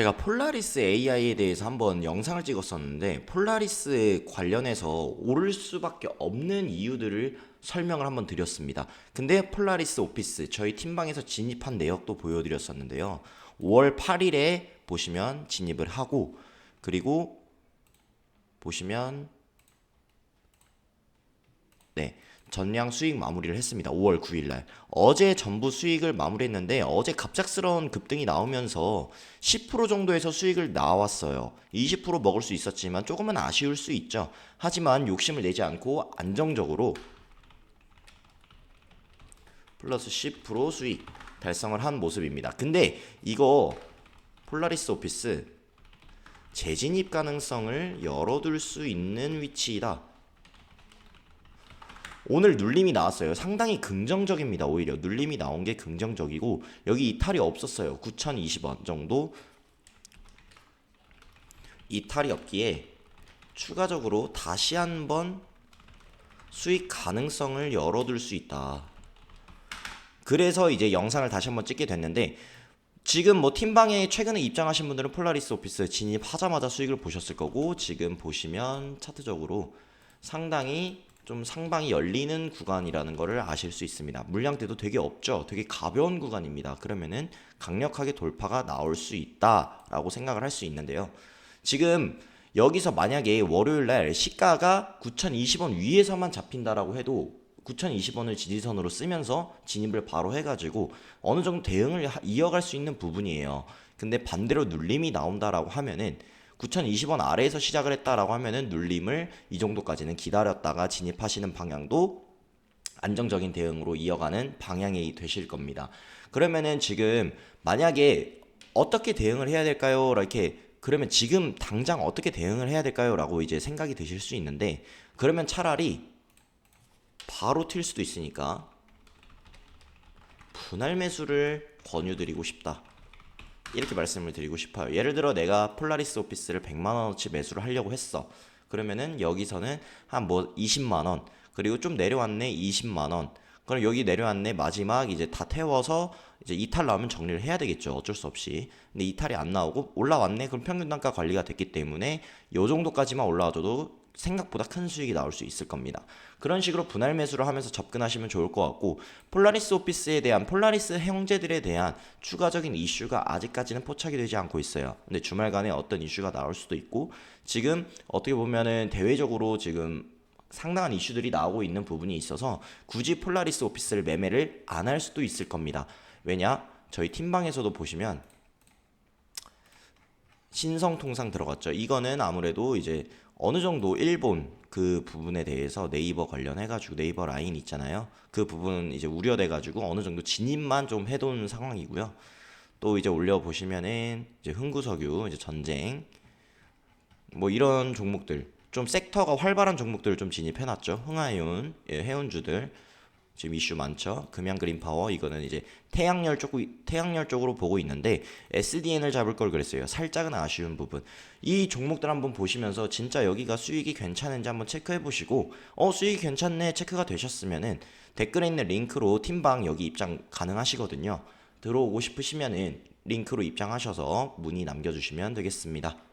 제가 폴라리스 AI에 대해서 한번 영상을 찍었었는데 폴라리스 관련해서 오를 수밖에 없는 이유들을 설명을 한번 드렸습니다. 근데 폴라리스 오피스 저희 팀방에서 진입한 내역도 보여드렸었는데요. 5월 8일에 보시면 진입을 하고 그리고 보시면 네. 전량 수익 마무리를 했습니다. 5월 9일 날. 어제 전부 수익을 마무리했는데 어제 갑작스러운 급등이 나오면서 10% 정도에서 수익을 나왔어요. 20% 먹을 수 있었지만 조금은 아쉬울 수 있죠. 하지만 욕심을 내지 않고 안정적으로 플러스 10% 수익 달성을 한 모습입니다. 근데 이거 폴라리스 오피스 재진입 가능성을 열어둘 수 있는 위치이다. 오늘 눌림이 나왔어요. 상당히 긍정적입니다. 오히려 눌림이 나온 게 긍정적이고 여기 이탈이 없었어요. 9,020원 정도 이탈이 없기에 추가적으로 다시 한번 수익 가능성을 열어둘 수 있다. 그래서 이제 영상을 다시 한번 찍게 됐는데 지금 뭐 팀방에 최근에 입장하신 분들은 폴라리스 오피스 진입하자마자 수익을 보셨을 거고 지금 보시면 차트적으로 상당히 좀 상방이 열리는 구간이라는 것을 아실 수 있습니다. 물량대도 되게 없죠. 되게 가벼운 구간입니다. 그러면은 강력하게 돌파가 나올 수 있다라고 생각을 할 수 있는데요. 지금 여기서 만약에 월요일 날 시가가 9,020원 위에서만 잡힌다라고 해도 9,020원을 지지선으로 쓰면서 진입을 바로 해가지고 어느 정도 대응을 하- 이어갈 수 있는 부분이에요. 근데 반대로 눌림이 나온다라고 하면은 9,020원 아래에서 시작을 했다라고 하면은 눌림을 이 정도까지는 기다렸다가 진입하시는 방향도 안정적인 대응으로 이어가는 방향이 되실 겁니다. 그러면은 지금 만약에 어떻게 대응을 해야 될까요? 이렇게 그러면 지금 당장 어떻게 대응을 해야 될까요? 라고 이제 생각이 드실 수 있는데 그러면 차라리 바로 튈 수도 있으니까 분할 매수를 권유드리고 싶다. 이렇게 말씀을 드리고 싶어요. 예를 들어 내가 폴라리스 오피스를 100만 원어치 매수를 하려고 했어. 그러면은 여기서는 한 뭐 20만 원 그리고 좀 내려왔네 20만 원. 그럼 여기 내려왔네 마지막 이제 다 태워서 이제 이탈 나오면 정리를 해야 되겠죠. 어쩔 수 없이. 근데 이탈이 안 나오고 올라왔네. 그럼 평균 단가 관리가 됐기 때문에 요 정도까지만 올라와줘도 생각보다 큰 수익이 나올 수 있을 겁니다. 그런 식으로 분할 매수를 하면서 접근하시면 좋을 것 같고 폴라리스 오피스에 대한 폴라리스 형제들에 대한 추가적인 이슈가 아직까지는 포착이 되지 않고 있어요. 근데 주말간에 어떤 이슈가 나올 수도 있고 지금 어떻게 보면은 대외적으로 지금 상당한 이슈들이 나오고 있는 부분이 있어서 굳이 폴라리스 오피스를 매매를 안 할 수도 있을 겁니다. 왜냐? 저희 팀방에서도 보시면 신성통상 들어갔죠. 이거는 아무래도 이제 어느 정도 일본 그 부분에 대해서 네이버 관련해가지고 네이버 라인 있잖아요. 그 부분 이제 우려돼가지고 어느 정도 진입만 좀 해둔 상황이고요. 또 이제 올려 보시면은 이제 흥구석유, 이제 전쟁, 뭐 이런 종목들 좀 섹터가 활발한 종목들 좀 진입해놨죠. 흥하이온, 예, 해운주들 지금 이슈 많죠. 금양 그린 파워 이거는 이제 태양열 쪽 태양열 쪽으로 보고 있는데 SDN을 잡을 걸 그랬어요. 살짝은 아쉬운 부분. 이 종목들 한번 보시면서 진짜 여기가 수익이 괜찮은지 한번 체크해 보시고 어 수익이 괜찮네 체크가 되셨으면은 댓글에 있는 링크로 팀방 여기 입장 가능하시거든요. 들어오고 싶으시면은 링크로 입장하셔서 문의 남겨주시면 되겠습니다.